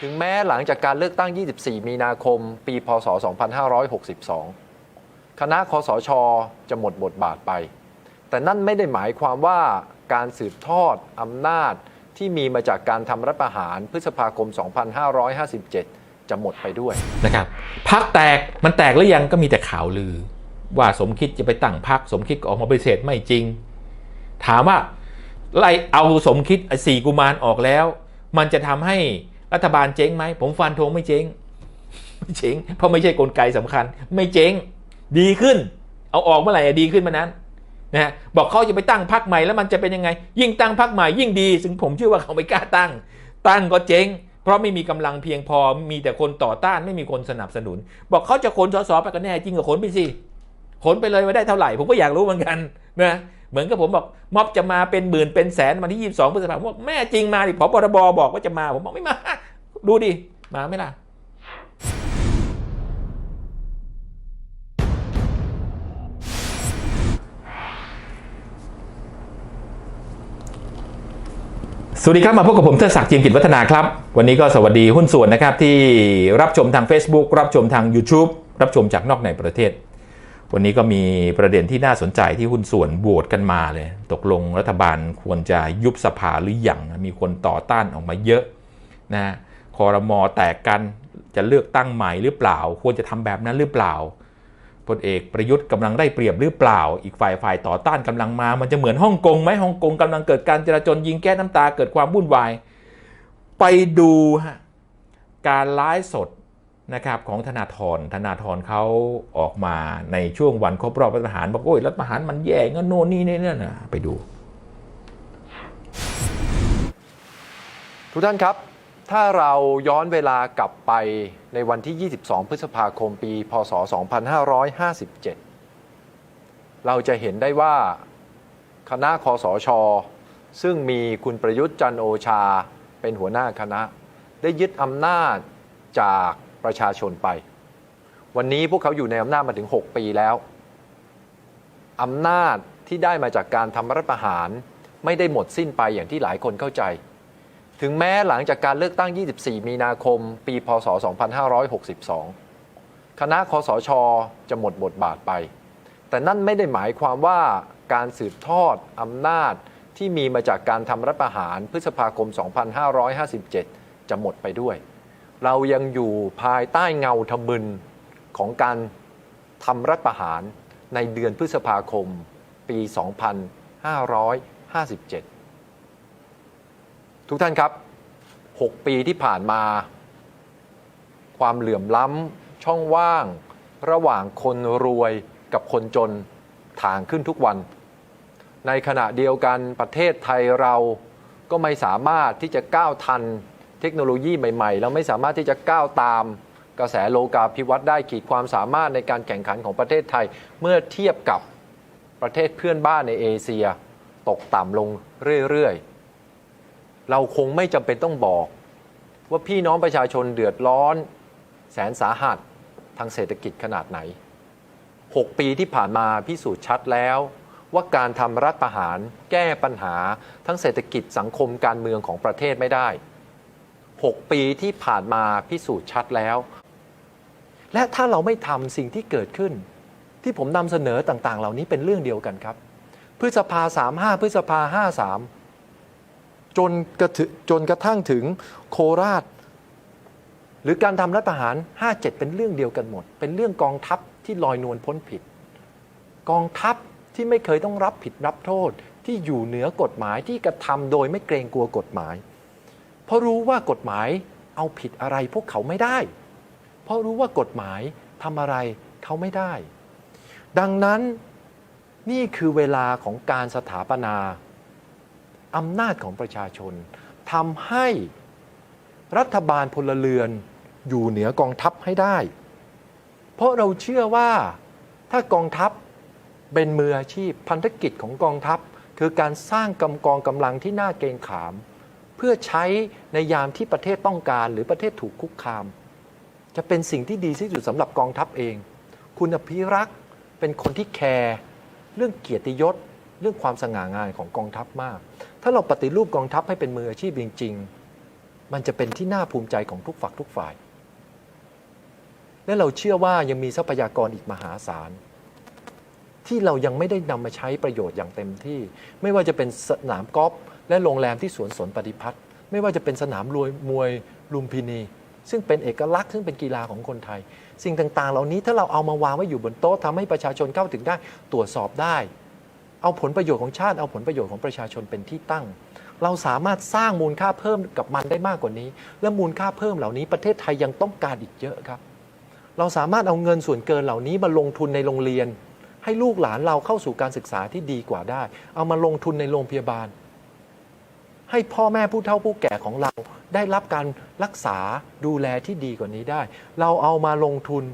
ถึงแม้หลังจากการเลือกตั้ง 24 มีนาคม ปีพศ 2562 คณะคอสชจะหมดบทบาทไป แต่นั่นไม่ได้หมายความว่าการสืบทอดอำนาจที่มีมาจากการทำรัฐประหารพฤษภาคม 2557 จะหมดไปด้วยนะครับพักแตกมันแตกหรือยังก็มีแต่ข่าวลือ ว่าสมคิดจะไปตั้งพักสมคิดก็ออกมาปฏิเสธไม่จริง ถามว่าไล่เอาสมคิดสี่กุมารออกแล้ว มันจะทำให้ รัฐบาลเจ๊งไหมผมฟันธงไม่เจ๊งไม่เจ๊งเพราะไม่ใช่กลไกสำคัญ ไม่เจ๊งดีขึ้น เอาออกเมื่อไหร่ดีขึ้นมานั้นนะฮะบอกเขาจะไปตั้งพักใหม่แล้วมันจะเป็นยังไง ยิ่งตั้งพักใหม่ยิ่งดี ซึ่งผมเชื่อว่าเขาไม่กล้าตั้ง ตั้งก็เจ๊ง เพราะไม่มีกำลังเพียงพอมีแต่คนต่อต้านไม่มีคนสนับสนุน บอกเขาจะขนสสไปกันแน่จริงก็ขนไปสิขนไปเลยไม่ได้เท่าไหร่ ผมก็อยากรู้เหมือนกันนะ เหมือนกับผมบอกม็อบจะมาเป็นหมื่นเป็นแสนวันที่ 22พฤษภาคมบอกแม่จริงมาดิพบรบบอกว่าจะมาผมบอกไม่มา ดูดิมาไหมล่ะสวัสดีครับ มาพบกับผมเทดศักดิ์จียมกิจวัฒนาครับ วันนี้ก็สวัสดีหุ้นส่วนนะครับที่รับชมทาง Facebook รับชมทาง YouTube รับชมจากนอกในประเทศ วันนี้ก็มีประเด็นที่น่าสนใจที่หุ้นส่วนโหวตกันมาเลย ตกลงรัฐบาลควรจะยุบสภาหรืออยังมีคนต่อต้านออกมาเยอะนะคอรมอแตกกันจะเลือกตั้งใหม่หรือเปล่า ควรจะทำแบบนั้นหรือเปล่าพลเอกประยุทธ์กำลังได้เปรียบหรือเปล่า อีกฝ่ายฝ่ายต่อต้านกำลังมา มันจะเหมือนฮ่องกงไหมฮ่องกงกำลังเกิดการจราจนยิงแก๊สน้ำตาเกิดความวุ่นวาย ไปดูฮะการไลฟ์สด นะครับของธนาธรธนาธรเขาออกมาในช่วงวันครบรอบรัฐประหารบอกโอ้ยรัฐประหารมันแย่งั้นโน่นนี่นี่นั่นนะไปดู ทุกท่านครับ ถ้าเราย้อนเวลากลับไปในวันที่ 22 พฤษภาคมปี พศ 2557 เราจะเห็นได้ว่าคณะคอสช ซึ่งมีคุณประยุทธ์จันโอชาเป็นหัวหน้าคณะ ได้ยึดอำนาจจาก ประชาชนไป วันนี้พวกเขาอยู่ในอำนาจมาถึง 6 ปีแล้ว อำนาจที่ได้มาจากการทำรัฐประหารไม่ได้หมดสิ้นไปอย่างที่หลายคนเข้าใจ ถึงแม้หลังจากการเลือกตั้ง 24 มีนาคม ปีพศ 2562 คณะคอสช จะหมดบทบาทไป แต่นั่นไม่ได้หมายความว่าการสืบทอดอำนาจที่มีมาจากการทำรัฐประหารพฤษภาคม 2557 จะหมดไปด้วย เรายังอยู่ภายใต้เงาทมึนของการทำรัฐประหารในเดือนพฤษภาคมปี 2557 ทุกท่านครับ 6 ปีที่ผ่านมา ความเหลื่อมล้ำช่องว่าง ระหว่างคนรวยกับคนจนถ่างขึ้นทุกวัน ในขณะเดียวกันประเทศไทยเราก็ไม่สามารถที่จะก้าวทัน เทคโนโลยีใหม่ๆ แล้วไม่สามารถที่จะก้าวตามกระแสโลกาภิวัตน์ได้ขีดความสามารถในการแข่งขันของประเทศไทย เมื่อเทียบกับประเทศเพื่อนบ้านในเอเชีย ตกต่ำลงเรื่อยๆ เราคงไม่จำเป็นต้องบอก ว่าพี่น้องประชาชนเดือดร้อน แสนสาหัสทางเศรษฐกิจขนาดไหน 6 ปีที่ผ่านมาพิสูจน์ชัดแล้ว ว่าการทำรัฐประหารแก้ปัญหาทั้งเศรษฐกิจสังคมการเมืองของประเทศไม่ได้ 6 ปีที่ผ่านมาพิสูจน์ชัดแล้ว และถ้าเราไม่ทำสิ่งที่เกิดขึ้น ที่ผมนำเสนอต่าง ๆ เหล่านี้เป็นเรื่องเดียวกันครับ พฤษภา 35 พฤษภา 53 จนกระจนกระทั่งถึงโคราช หรือการทำรัฐประหาร 57 เป็นเรื่องเดียวกันหมด เป็นเรื่องกองทัพที่ลอยนวลพ้นผิด กองทัพที่ไม่เคยต้องรับผิดรับโทษที่อยู่เหนือกฎหมายที่กระทำโดยไม่เกรงกลัวกฎหมาย เพราะรู้ว่ากฎหมายเอาผิดอะไรพวกเขาไม่ได้ เพราะรู้ว่ากฎหมายทำอะไรเขาไม่ได้ ดังนั้นนี่คือเวลาของการสถาปนาอำนาจของประชาชนทำให้รัฐบาลพลเรือนอยู่เหนือกองทัพให้ได้ เพราะเราเชื่อว่าถ้ากองทัพเป็นมืออาชีพพันธกิจของกองทัพ คือการสร้างกำกองกำลังที่น่าเกรงขาม เพื่อใช้ในยามที่ประเทศต้องการ หรือประเทศถูกคุกคาม จะเป็นสิ่งที่ดีที่สุดสำหรับกองทัพเอง คุณอภิรักษ์เป็นคนที่แคร์เรื่องเกียรติยศ เรื่องความสง่างามของกองทัพมาก ถ้าเราปฏิรูปกองทัพให้เป็นมืออาชีพจริง ๆ มันจะเป็นที่น่าภูมิใจของทุกฝักทุกฝ่าย และเราเชื่อว่ายังมีทรัพยากรอีกมหาศาลที่เรายังไม่ได้นำมาใช้ประโยชน์อย่างเต็มที่ ไม่ว่าจะเป็นสนามกอล์ฟ และโรงแรมที่สวนสนปฏิพัฒน์ไม่ว่าจะเป็นสนามมวยมวยลุมพินี ซึ่งเป็นเอกลักษณ์ซึ่งเป็นกีฬาของคนไทย สิ่งต่างๆ เหล่านี้ถ้าเราเอามาวางไว้อยู่บนโต๊ะทำให้ประชาชนเข้าถึงได้ตรวจสอบได้ เอาผลประโยชน์ของชาติเอาผลประโยชน์ของประชาชนเป็นที่ตั้ง เราสามารถสร้างมูลค่าเพิ่มกับมันได้มากกว่านี้ และมูลค่าเพิ่มเหล่านี้ประเทศไทยยังต้องการอีกเยอะครับ เราสามารถเอาเงินส่วนเกินเหล่านี้มาลงทุนในโรงเรียนให้ลูกหลานเราเข้าสู่การศึกษาที่ดีกว่าได้ เอามาลงทุนในโรงพยาบาล ให้พ่อแม่ผู้เฒ่าผู้แก่ของเราได้รับการรักษาดูแลที่ดีกว่านี้ได้ เราเอามาลงทุน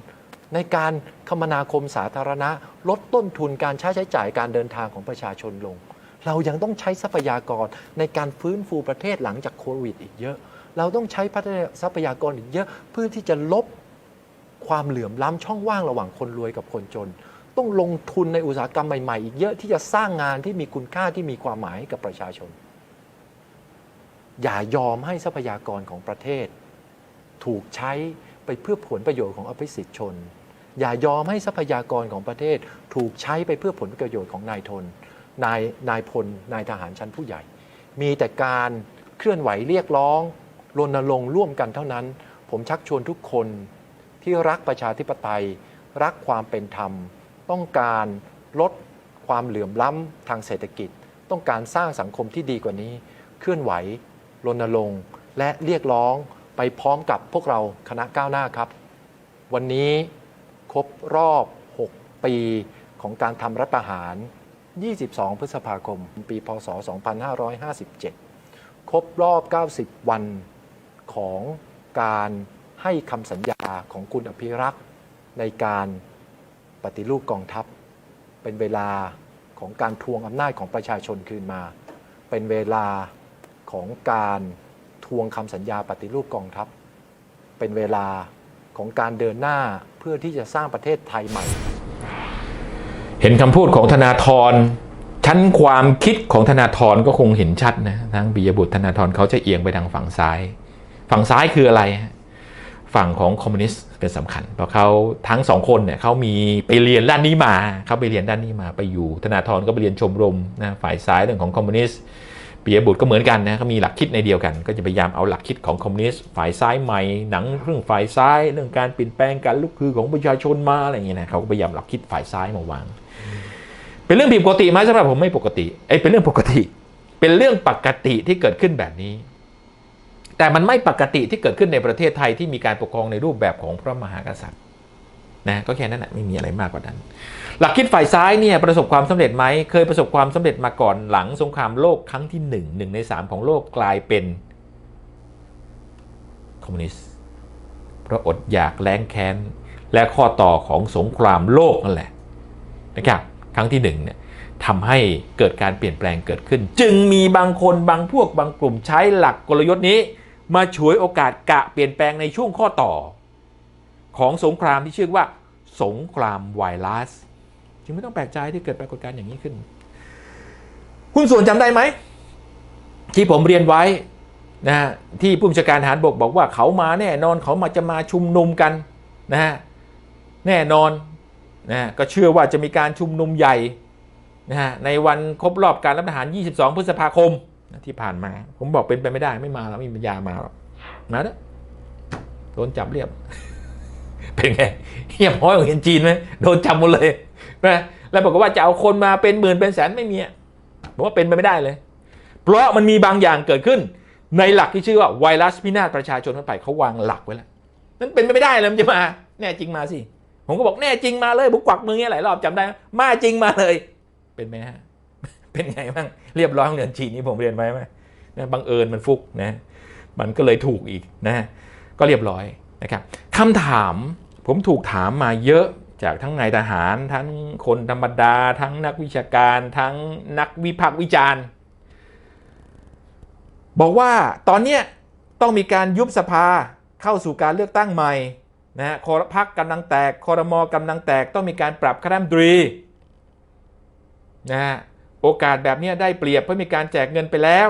ในการคมนาคมสาธารณะ ลดต้นทุนการใช้ใช้จ่ายการเดินทางของประชาชนลง เรายังต้องใช้ทรัพยากรในการฟื้นฟูประเทศหลังจากโควิดอีกเยอะ เราต้องใช้พัฒนาทรัพยากรอีกเยอะเพื่อที่จะลบความเหลื่อมล้ำช่องว่างระหว่างคนรวยกับคนจน ต้องลงทุนในอุตสาหกรรมใหม่ๆอีกเยอะที่จะสร้างงานที่มีคุณค่าที่มีความหมายให้กับประชาชน อย่ายอมให้ทรัพยากรของประเทศ ถูกใช้ไปเพื่อผลประโยชน์ของอภิสิทธิชน อย่ายอมให้ทรัพยากรของประเทศ ถูกใช้ไปเพื่อผลประโยชน์ของนายทนนายนายพลนายทหารชั้นผู้ใหญ่ มีแต่การเคลื่อนไหวเรียกร้องรณรงค์ร่วมกันเท่านั้น ผมชักชวนทุกคนที่รักประชาธิปไตย รักความเป็นธรรม ต้องการลดความเหลื่อมล้ำทางเศรษฐกิจ ต้องการสร้างสังคมที่ดีกว่านี้ เคลื่อนไหว รณรงค์และเรียกร้องไปพร้อมกับพวกเราคณะก้าวหน้าครับ วันนี้ครบรอบ 6 ปีของการทำรัฐประหาร 22 พฤษภาคม ปีพศ 2557 ครบรอบ 90 วันของการให้คำสัญญาของคุณอภิรักษ์ในการปฏิรูปกองทัพ เป็นเวลาของการทวงอำนาจของประชาชนคืนมา เป็นเวลา ของการทวงคำสัญญาปฏิรูปกองทัพ เป็นเวลาของการเดินหน้าเพื่อที่จะสร้างประเทศไทยใหม่ เห็นคำพูดของธนาธรชั้นความคิดของธนาธรก็คงเห็นชัดนะทั้งปิยบุตรธนาธรเขาจะเอียงไปทางฝั่งซ้าย ฝั่งซ้ายคืออะไร ฝั่งของคอมมิวนิสต์เป็นสำคัญ เพราะเขาทั้งสองคนเนี่ยเขามีไปเรียนด้านนี้มาเขาไปเรียนด้านนี้มาไปอยู่ ธนาธรก็ไปเรียนชมรมนะฝ่ายซ้ายเรื่องของคอมมิวนิสต์ ปิยบุตรก็เหมือนกันนะเขามีหลักคิดในเดียวกัน ก็จะพยายามเอาหลักคิดของคอมมิวนิสต์ฝ่ายซ้ายใหม่หนังเรื่องฝ่ายซ้าย เรื่องการเปลี่ยนแปลงการลุกคือของประชาชนมาอะไรอย่างเงี้ยนะเขาก็พยายามหลักคิดฝ่ายซ้ายมาวาง เป็นเรื่องผิดปกติไหมสำหรับผมไม่ปกติเอ้เป็นเรื่องปกติ เป็นเรื่องปกติที่เกิดขึ้นแบบนี้ แต่มันไม่ปกติที่เกิดขึ้นในประเทศไทยที่มีการปกครองในรูปแบบของพระมหากษัตริย์ นะก็แค่นั้นแหละไม่มีอะไรมากกว่านั้น หลักคิดฝ่ายซ้ายเนี่ยประสบความสำเร็จไหมเคยประสบความสำเร็จมาก่อนหลังสงครามโลกครั้งที่หนึ่งหนึ่งในสามของโลกกลายเป็นคอมมิวนิสต์เพราะอดอยากแล้งแค้น และข้อต่อของสงครามโลกนั่นแหละนะครับครั้งที่หนึ่งเนี่ยทำให้เกิดการเปลี่ยนแปลงเกิดขึ้น จึงมีบางคนบางพวกบางกลุ่มใช้หลักกลยุทธ์นี้ มาฉวยโอกาสกะเปลี่ยนแปลงในช่วงข้อต่อ ของสงครามที่ชื่อว่า สงครามไวรัสจึงไม่ต้องแปลกใจที่เกิดปรากฏการณ์อย่างนี้ขึ้น คุณส่วนจำได้ไหม ที่ผมเรียนไว้นะฮะที่ผู้บัญชาการทหารบกบอกว่าเขามาแน่นอนเขามาจะมาชุมนุมกันนะฮะแน่นอนนะฮะก็เชื่อว่าจะมีการชุมนุมใหญ่นะฮะในวันครบรอบการรัฐประหาร 22 พฤษภาคมที่ผ่านมา ผมบอกเป็นไปไม่ได้ไม่มาแล้วไม่มีปัญญามาหรอกมาเด้อโดนจับเรียบ เป็นไงเฮียพ้อยของเห็นจีนไหมโดนจับหมดเลยนะแล้วบอกว่าจะเอาคนมาเป็นหมื่นเป็นแสนไม่มีอะผมว่าเป็นไปไม่ได้เลย เพราะมันมีบางอย่างเกิดขึ้น ในหลักที่ชื่อว่าไวรัสพินาศประชาชนทั่วไปเขาวางหลักไว้แล้วนั่นเป็นไปไม่ได้เลยมันจะมาแน่จริงมาสิผมก็บอกแน่จริงมาเลยผมกวักมือเงี้ยหลายรอบจำได้ มาจริงมาเลย เป็นไหมฮะเป็นไงบ้างเรียบร้อยของเรียนจีนนี่ผมเรียนไว้ไหมนะบังเอิญมันฟุกนะมันก็เลยถูกอีกนะก็เรียบร้อยนะครับคำถาม ผมถูกถามมาเยอะจากทั้งนายทหาร ทั้งคนธรรมดา ทั้งนักวิชาการ ทั้งนักวิพากษ์วิจารณ์ บอกว่าตอนเนี้ยต้องมีการยุบสภาเข้าสู่การเลือกตั้งใหม่นะฮะคอรพักกำลังแตกคอรมอกำลังแตกต้องมีการปรับคณะรัฐมนตรีนะฮะโอกาสแบบนี้ได้เปรียบเพราะมีการแจกเงินไปแล้ว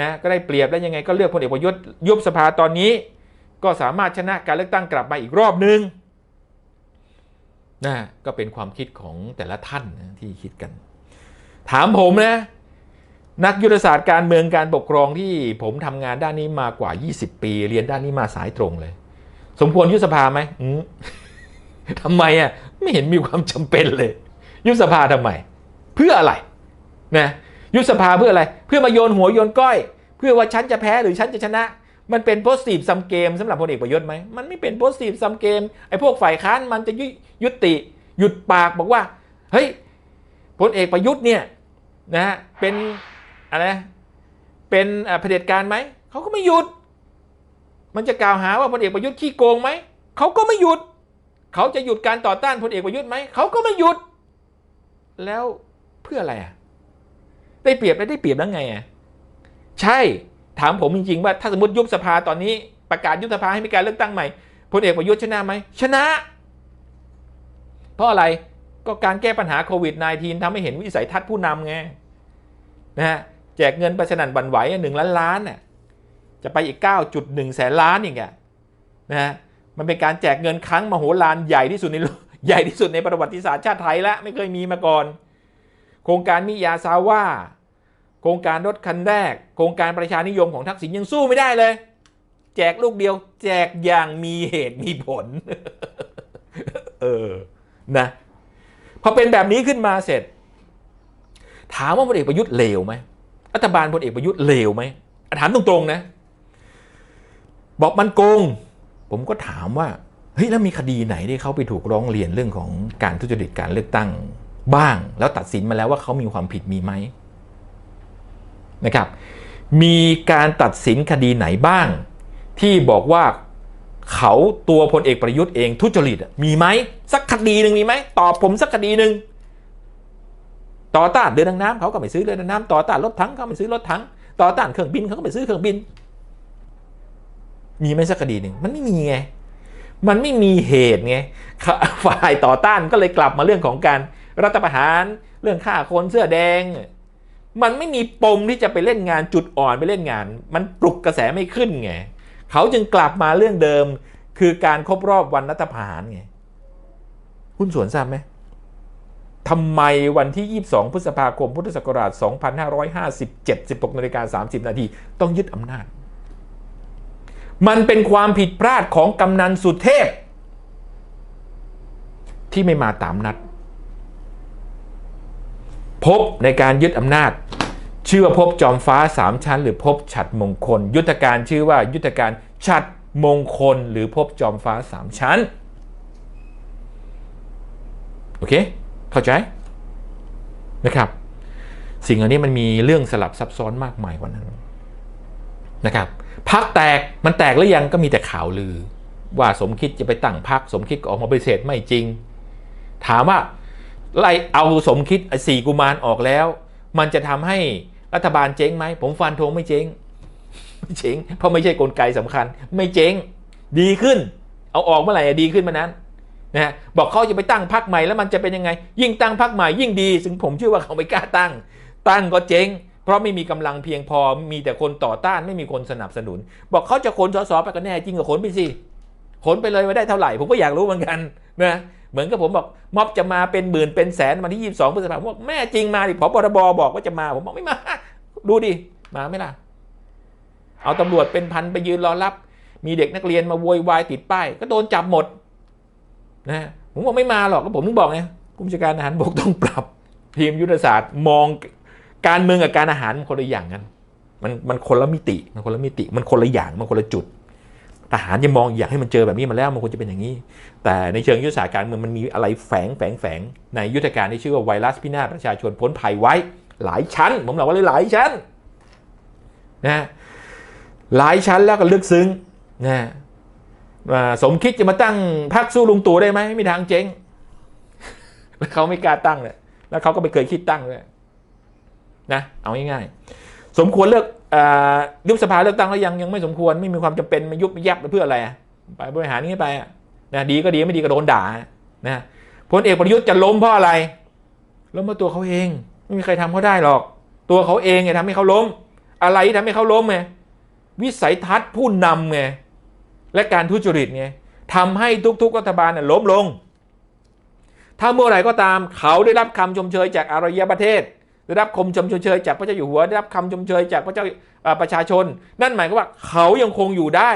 นะก็ได้เปรียบแล้วยังไงก็เลือกพลเอกประยุทธ์ยุบสภาตอนนี้ ก็สามารถชนะการเลือกตั้งกลับมาอีกรอบนึง นะก็เป็นความคิดของแต่ละท่านนะที่คิดกัน ถามผมนะ นักยุทธศาสตร์การเมืองการปกครองที่ผมทำงานด้านนี้มากว่า 20 ปี เรียนด้านนี้มาสายตรงเลย สมควรยุบสภาไหมทำไมอะไม่เห็นมีความจำเป็นเลย ยุบสภาทำไม เพื่ออะไรนะยุบสภาเพื่ออะไร เพื่อมาโยนหัวโยนก้อย เพื่อว่าฉันจะแพ้หรือฉันจะชนะ มันเป็นโพสตีฟซัมเกมสำหรับพลเอกประยุทธ์ไหมมันไม่เป็นโพสตีฟซัมเกมไอ้พวกฝ่ายค้านมันจะยุยุติหยุดปากบอกว่า เฮ้ยพลเอกประยุทธ์เนี่ยนะฮะเป็นอะไรเป็นเผด็จการไหมเขาก็ไม่หยุด มันจะกล่าวหาว่าพลเอกประยุทธ์ขี้โกงไหมเขาก็ไม่หยุด เขาจะหยุดการต่อต้านพลเอกประยุทธ์ไหมเขาก็ไม่หยุด แล้วเพื่ออะไรอะได้เปรียบได้ได้เปรียบแล้วไงอะใช่ ถามผมจริงๆว่าถ้าสมมติยุบสภาตอนนี้ประกาศยุบสภาให้มีการเลือกตั้งใหม่พลเอกประยุทธ์ชนะไหมชนะ เพราะอะไรก็การแก้ปัญหาโควิด -19 ทำให้เห็นวิสัยทัศน์ผู้นำไงนะฮะแจกเงินไปสนั่นหวันไหวหนึ่งล้านล้านน่ะจะไปอีก 9.1 แสนล้านอีกอะนะฮะมันเป็นการแจกเงินครั้งมโหฬารใหญ่ที่สุดในโลกใหญ่ที่สุดในประวัติศาสตร์ชาติไทยแล้วไม่เคยมีมาก่อน โครงการมิยาซาว่า โครงการรถคันแรก โครงการประชานิยมของทักษิณยังสู้ไม่ได้เลย แจกลูกเดียว แจกอย่างมีเหตุมีผล เออนะพอเป็นแบบนี้ขึ้นมาเสร็จ ถามว่าพลเอกประยุทธ์เลวไหมรัฐบาลพลเอกประยุทธ์เลวไหมถามตรงๆนะ บอกมันโกง ผมก็ถามว่าเฮ้ยแล้วมีคดีไหนที่เขาไปถูกร้องเรียนเรื่องของการทุจริตการเลือกตั้ง บ้าง แล้วตัดสินมาแล้วว่าเขามีความผิดมีไหม นะครับ มีการตัดสินคดีไหนบ้าง ที่บอกว่าเขาตัวพลเอกประยุทธ์เองทุจริตมีไหมสักคดีหนึ่งมีไหมตอบผมสักคดีหนึ่งต่อต้านเรือดำน้ำเขาก็ไม่ซื้อเรือดำน้ำต่อต้านรถถังเขาไม่ซื้อรถถังต่อต้านเครื่องบินเขาก็ไม่ซื้อเครื่องบิน มีไหมสักคดีหนึ่งมันไม่มีไงมันไม่มีเหตุไงฝ่ายต่อต้านก็เลยกลับมาเรื่องของการรัฐประหารเรื่องฆ่าคนเสื้อแดง มันไม่มีปมที่จะไปเล่นงานจุดอ่อนไปเล่นงาน มันปลุกกระแสไม่ขึ้นไงเขาจึงกลับมาเรื่องเดิม คือการครบรอบวันรัฐประหารไงหุ้นส่วนทราบไหมทำไมวันที่ 22 พฤษภาคม พุทธศักราช 2557 16นาฬิกา30 นาที ต้องยึดอำนาจ มันเป็นความผิดพลาดของกำนันสุเทพ ที่ไม่มาตามนัด พบในการยึดอำนาจ ชื่อว่าพบจอมฟ้าสามชั้น หรือพบฉัดมงคล ยุทธการชื่อว่ายุทธการฉัดมงคล หรือพบจอมฟ้าสามชั้นโอเคเข้าใจนะครับ สิ่งเหล่านี้มันมีเรื่องสลับซับซ้อนมากมายกว่านั้นนะครับพักแตกมันแตกหรือยังก็มีแต่ข่าวลือ ว่าสมคิดจะไปตั้งพักสมคิดก็ออกมาปฏิเสธไม่จริง ถามว่า ไล่เอาสมคิดสี่กุมารออกแล้ว มันจะทำให้รัฐบาลเจ๊งไหม ผมฟันธงไม่เจ๊งไม่เจ๊งเพราะไม่ใช่กลไกสำคัญ ไม่เจ๊ง ดีขึ้น เอาออกเมื่อไหร่อะดีขึ้นมานั้นนะฮะบอกเขาจะไปตั้งพักใหม่แล้วมันจะเป็นยังไง ยิ่งตั้งพักใหม่ยิ่งดี ซึ่งผมเชื่อว่าเขาไม่กล้าตั้ง ตั้งก็เจ๊ง เพราะไม่มีกำลังเพียงพอมีแต่คนต่อต้านไม่มีคนสนับสนุน บอกเขาจะขนสสไปกันแน่จริงก็ขนไปสิขนไปเลยว่าได้เท่าไหร่ผมก็อยากรู้เหมือนกันนะ เหมือนกับผมบอกม็อบจะมาเป็นหมื่นเป็นแสนวันที่ 22พฤษภาคมบอกแม่จริงมาดิพบรบบอกว่าจะมาผมบอกไม่มา ดูดิมาไม่ล่ะ เอาตำรวจเป็นพันไปยืนรอรับ มีเด็กนักเรียนมาโวยวายติดป้าย ก็โดนจับหมดนะผมบอกไม่มาหรอกก็ผมถึงบอกไงผู้บัญชาการทหารบกต้องปรับทีมยุทธศาสตร์มองการเมืองกับการอาหารมันคนละอย่างกันมันมันคนละมิติมันคนละมิติ มันคนละอย่างมันคนละจุด ทหารจะมองอยากให้มันเจอแบบนี้มาแล้วมันควรจะเป็นอย่างนี้ แต่ในเชิงยุทธศาสตร์การเมืองมันมีอะไรแฝงแฝงแฝงในยุทธการที่ชื่อว่าไวรัสพินาศประชาชนพ้นภัยไว้ หลายชั้น ผมบอกว่าเลยหลายชั้นนะหลายชั้นแล้วก็ลึกซึ้งนะสมคิดจะมาตั้งพรรคสู้ลุงตู่ได้ไหมไม่มีทางเจ๊งแล้วเขาไม่กล้าตั้งเลยแล้วเขาก็ไม่เคยคิดตั้งเลยนะเอาง่ายๆสมควรเลือก ยุบสภาเลือกตั้งแล้วยังยังไม่สมควรไม่มีความจำเป็นมายุบยับเพื่ออะไระไปบริหารนี้ไปนะดีก็ดีไม่ดีก็โดนด่านะพลเอกประยุทธ์จะล้มเพราะอะไรล้มเพราะตัวเขาเอง ไม่มีใครทำเขาได้หรอก ตัวเขาเองเนี่ยทำให้เขาล้ม อะไรที่ทำให้เขาล้มไงวิสัยทัศน์ผู้นำไงและการทุจริตไงทำให้ทุกๆรัฐบาลน่ะล้มลง ถ้าเมื่อไหร่ก็ตามเขาได้รับคำชมเชยจากอารยประเทศ ได้รับคำชมเชยจากพระเจ้าอยู่หัวได้รับคำชมเชยจากพระเจ้าประชาชน นั่นหมายความว่าเขายังคงอยู่ได้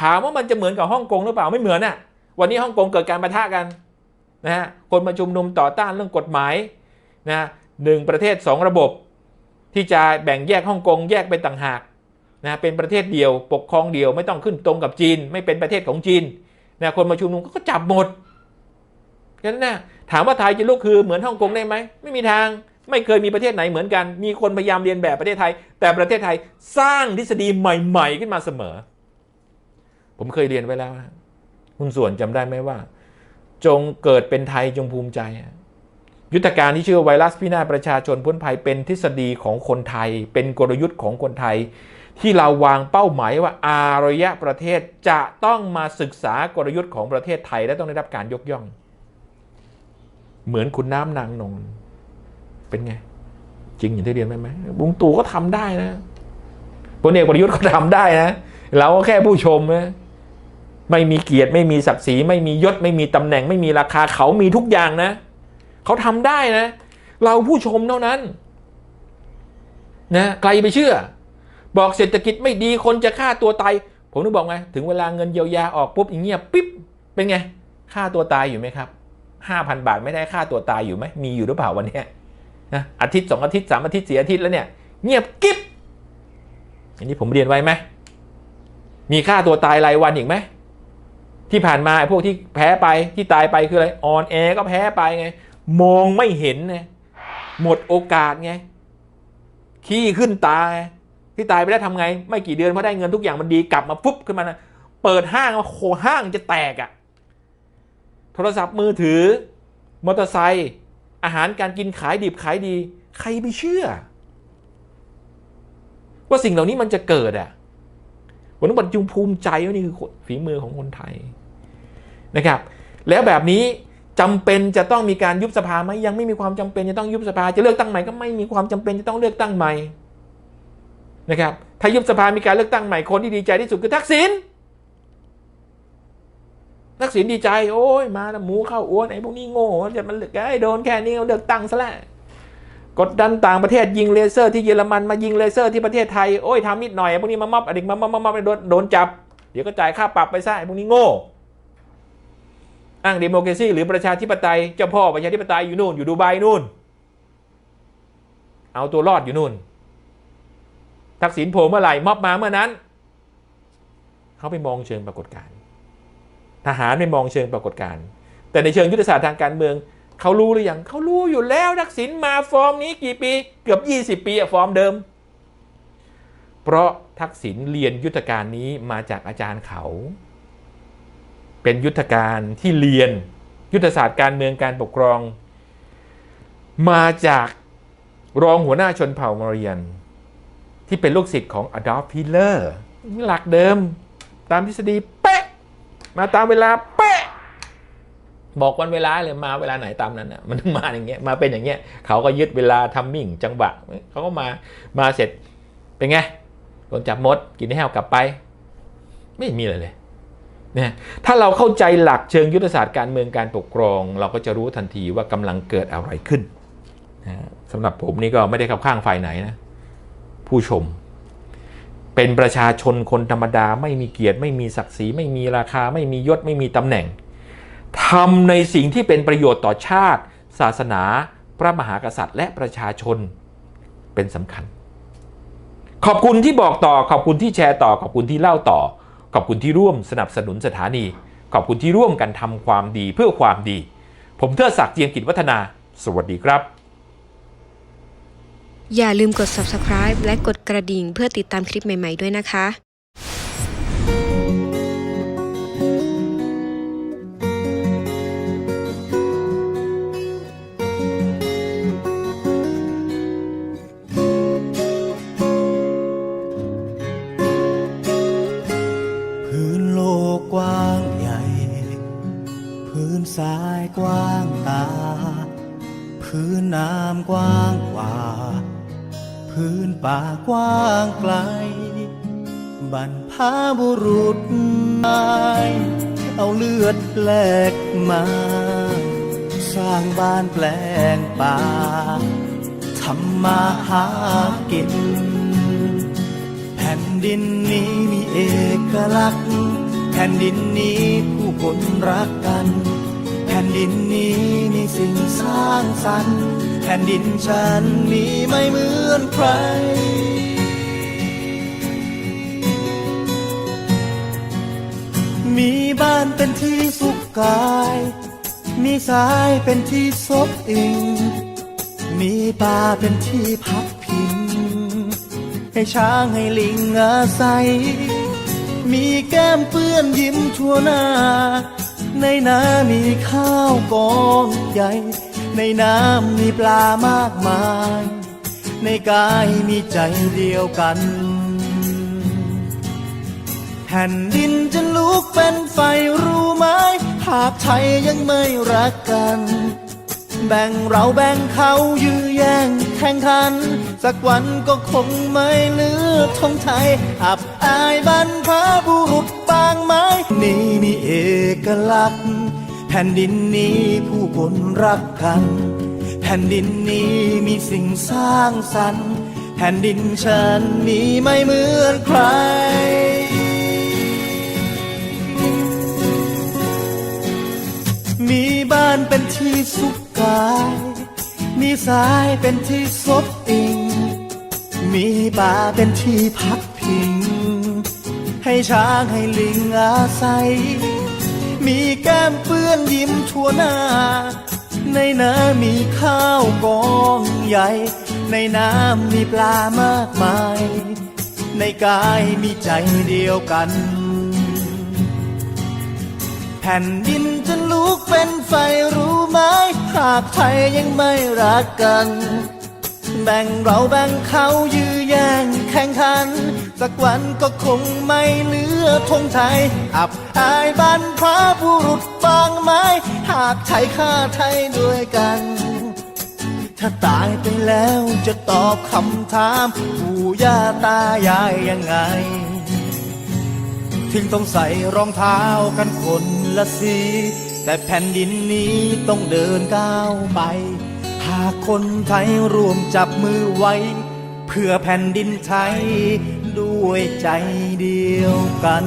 ถามว่ามันจะเหมือนกับฮ่องกงหรือเปล่าไม่เหมือนน่ะวันนี้ฮ่องกงเกิดการประทะกันนะฮะคนมาชุมนุมต่อต้านเรื่องกฎหมายนะหนึ่งประเทศสองระบบ ที่จะแบ่งแยกฮ่องกงแยกเป็นต่างหากนะเป็นประเทศเดียว ปกครองเดียวไม่ต้องขึ้นตรงกับจีน ไม่เป็นประเทศของจีนนะคนมาชุมนุมก็จับหมดฉะนั้นนะถามว่าไทยจะลุกคือเหมือนฮ่องกงได้ไหมไม่มีทาง ไม่เคยมีประเทศไหนเหมือนกัน มีคนพยายามเรียนแบบประเทศไทย แต่ประเทศไทยสร้างทฤษฎีใหม่ ๆ ขึ้นมาเสมอ ผมเคยเรียนไว้แล้วนะคุณส่วนจำได้ไหมว่า จงเกิดเป็นไทยจงภูมิใจ ยุทธการที่ชื่อไวรัสพินาศประชาชนพ้นภัยเป็นทฤษฎีของคนไทย เป็นกลยุทธ์ของคนไทย ที่เราวางเป้าหมายว่าอารยะประเทศจะต้องมาศึกษากลยุทธ์ของประเทศไทยและต้องได้รับการยกย่อง เหมือนคุณน้ำนางนง เป็นไง จริงอย่างที่เรียนไหมไหมบุงตู่ก็ทำได้นะพลเอกประยุทธ์ก็ทำได้นะเราก็แค่ผู้ชมนะไม่มีเกียรติไม่มีศักดิ์ศรีไม่มียศไม่มีตำแหน่ง ไม่มีราคาเขามีทุกอย่างนะเขาทำได้นะ เราผู้ชมเท่านั้นนะใครไปเชื่อ บอกเศรษฐกิจไม่ดีคนจะฆ่าตัวตายผมนึกบอกไงถึงเวลาเงินเยียวยาออกปุ๊บอย่างเงี้ยปิ๊บเป็นไงฆ่าตัวตายอยู่ไหมครับห้าพันบาทไม่ได้ฆ่าตัวตายอยู่ไหมมีอยู่หรือเปล่าวันเนี้ย นะอาทิตย์สองอาทิตย์สามอาทิตย์สี่อาทิตย์แล้วเนี่ยเงียบกิ๊บอันนี้ผมเรียนไว้ไหมมีฆ่าตัวตายรายวันอีกไหมที่ผ่านมาไอ้พวกที่แพ้ไปที่ตายไปคืออะไรออนแอก็แพ้ไปไง มองไม่เห็นไงหมดโอกาสไงขี้ขึ้นตาไงที่ตายไปแล้วทำไง ไม่กี่เดือนพอได้เงินทุกอย่างมันดีกลับมาปุ๊บขึ้นมานะเปิดห้างมาโคห้างจะแตกอะ่ะ โทรศัพท์มือถือมอเตอร์ไซค์ อาหารการกินขายดิบขายดี ใครไปเชื่อ ว่าสิ่งเหล่านี้มันจะเกิดอะผมต้องบัรจุงภูมิใจว่านี่คือฝีมือของคนไทยนะครับ แล้วแบบนี้จำเป็นจะต้องมีการยุบสภาไหมยังไม่มีความจำเป็นจะต้องยุบสภา จะเลือกตั้งใหม่ก็ไม่มีความจำเป็นจะต้องเลือกตั้งใหม่นะครับถ้ายุบสภามีการเลือกตั้งใหม่คนที่ดีใจที่สุดคือทักษิณ ทักษิณดีใจโอ้ยมาแล้วหมูเข้าอ้วนไอ้พวกนี้โง่จะมันเลือกไอ้โดนแค่นี้เลือกตั้งซะแล้วกดดันต่างประเทศยิงเลเซอร์ที่เยอรมันมายิงเลเซอร์ที่ประเทศไทยโอ้ยทำนิดหน่อยไอ้พวกนี้มามอบอดีตมามอบมามอบโดนโดนจับ เดี๋ยวก็จ่ายค่าปรับไปซะไอ้พวกนี้โง่อ้างเดโมครซีหรือประชาธิปไตยเจ้าพ่อประชาธิปไตยอยู่นู่นอยู่ดูไบนู่น เอาตัวรอดอยู่นู่น ทักษิณโผล่เมื่อไหร่มอบมาเมื่อนั้น เขาไปมองเชิงปรากฏการณ์ ทหารไม่มองเชิงปรากฏการณ์แต่ในเชิงยุทธศาสตร์ทางการเมืองเขารู้หรือยังเขารู้อยู่แล้วทักษิณมาฟอร์มนี้กี่ปีเกือบ 20 ปีอะฟอร์มเดิม เพราะทักษิณเรียนยุทธการนี้มาจากอาจารย์เขา เป็นยุทธการที่เรียนยุทธศาสตร์การเมืองการปกครอง มาจากรองหัวหน้าชนเผ่ามาเรียนที่เป็นลูกศิษย์ของอดอล์ฟฮิตเลอร์หลักเดิมตามทฤษฎีเป๊ะ มาตามเวลาเป๊ะบอกวันเวลาเลยมาเวลาไหนตามนั้นน่ะมันต้องมาอย่างเงี้ยมาเป็นอย่างเงี้ยเขาก็ยึดเวลาทัมมิ่งจังหวะเขาก็มามาเสร็จเป็นไงโดนจับมดกินแห้วกลับไป ไม่มีอะไรเลยเนี่ยถ้าเราเข้าใจหลักเชิงยุทธศาสตร์การเมืองการปกครอง เราก็จะรู้ทันทีว่ากำลังเกิดอะไรขึ้นนะสำหรับผมนี่ก็ไม่ได้เข้าข้างฝ่ายไหนนะผู้ชม เป็นประชาชนคนธรรมดา ไม่มีเกียรติไม่มีศักดิ์ศรีไม่มีราคา ไม่มียศไม่มีตำแหน่งทำในสิ่งที่เป็นประโยชน์ต่อชาติ ศาสนา พระมหากษัตริย์ และประชาชนเป็นสำคัญ ขอบคุณที่บอกต่อขอบคุณที่แชร์ต่อ ขอบคุณที่เล่าต่อ ขอบคุณที่ร่วมสนับสนุนสถานี ขอบคุณที่ร่วมกันทำความดีเพื่อความดี ผมเทิดศักดิ์เจียมกิจวัฒนา สวัสดีครับ อย่าลืมกด subscribe และกดกระดิ่งเพื่อติดตามคลิปใหม่ๆด้วยนะคะพื้นโลกกว้างใหญ่ พื้นทรายกว้างตา พื้นน้ำกว้างกว่า พื้นป่ากว้างไกล บรรพบุรุษตายเอาเลือดแลกมา สร้างบ้านแปลงป่าทำมาหากิน แผ่นดินนี้มีเอกลักษณ์ แผ่นดินนี้ผู้คนรักกัน แผ่นดินนี้มีสิ่งสร้างสรรค์ ผ่นดินฉันมีไม่เหมือนใคร มีบ้านเป็นที่สุขกาย มีสายเป็นที่ซบอิง มีป่าเป็นที่พักพิง ให้ช้างให้ลิงอาศัย มีแก้มเปื้อนยิ้มทั่วหน้า ในน้ำมีข้าวกองใหญ่ ในน้ำมีปลามากมาย ในกายมีใจเดียวกัน แผ่นดินจะลุกเป็นไฟรู้ไหม หากไทยยังไม่รักกัน แบ่งเราแบ่งเขายื้อแย่งแข่งขัน สักวันก็คงไม่เหลือทงไทย อับอายบรรพบุรุษบางไม้ นี่มีเอกลักษณ์ แผ่นดินนี้ผู้คนรักกัน แผ่นดินนี้มีสิ่งสร้างสรรค์ แผ่นดินฉันมีไม่เหมือนใคร มีบ้านเป็นที่สุขกาย มีสายเป็นที่ซบอิง มีป่าเป็นที่พักพิง ให้ช้างให้ลิงอาศัย มีแก้มเปื้อนยิ้มทั่วหน้า ในน้ำมีข้าวกองใหญ่ ในน้ำมีปลามากมาย ในกายมีใจเดียวกัน แผ่นดินจะลุกเป็นไฟรู้ไหมหากไทยยังไม่รักกัน แบ่งเราแบ่งเขายื้อแย่งแข่งขัน สักวันก็คงไม่เหลือธงไทย อับอายบรรพบุรุษบางไม้ หากไทยฆ่าไทยด้วยกัน ถ้าตายไปแล้วจะตอบคำถามปู่ย่าตายายยังไง ถึงต้องใส่รองเท้ากันคนละสี แต่แผ่นดินนี้ต้องเดินก้าวไป หากคนไทยรวมจับมือไว้ เพื่อแผ่นดินไทย ด้วยใจเดียวกัน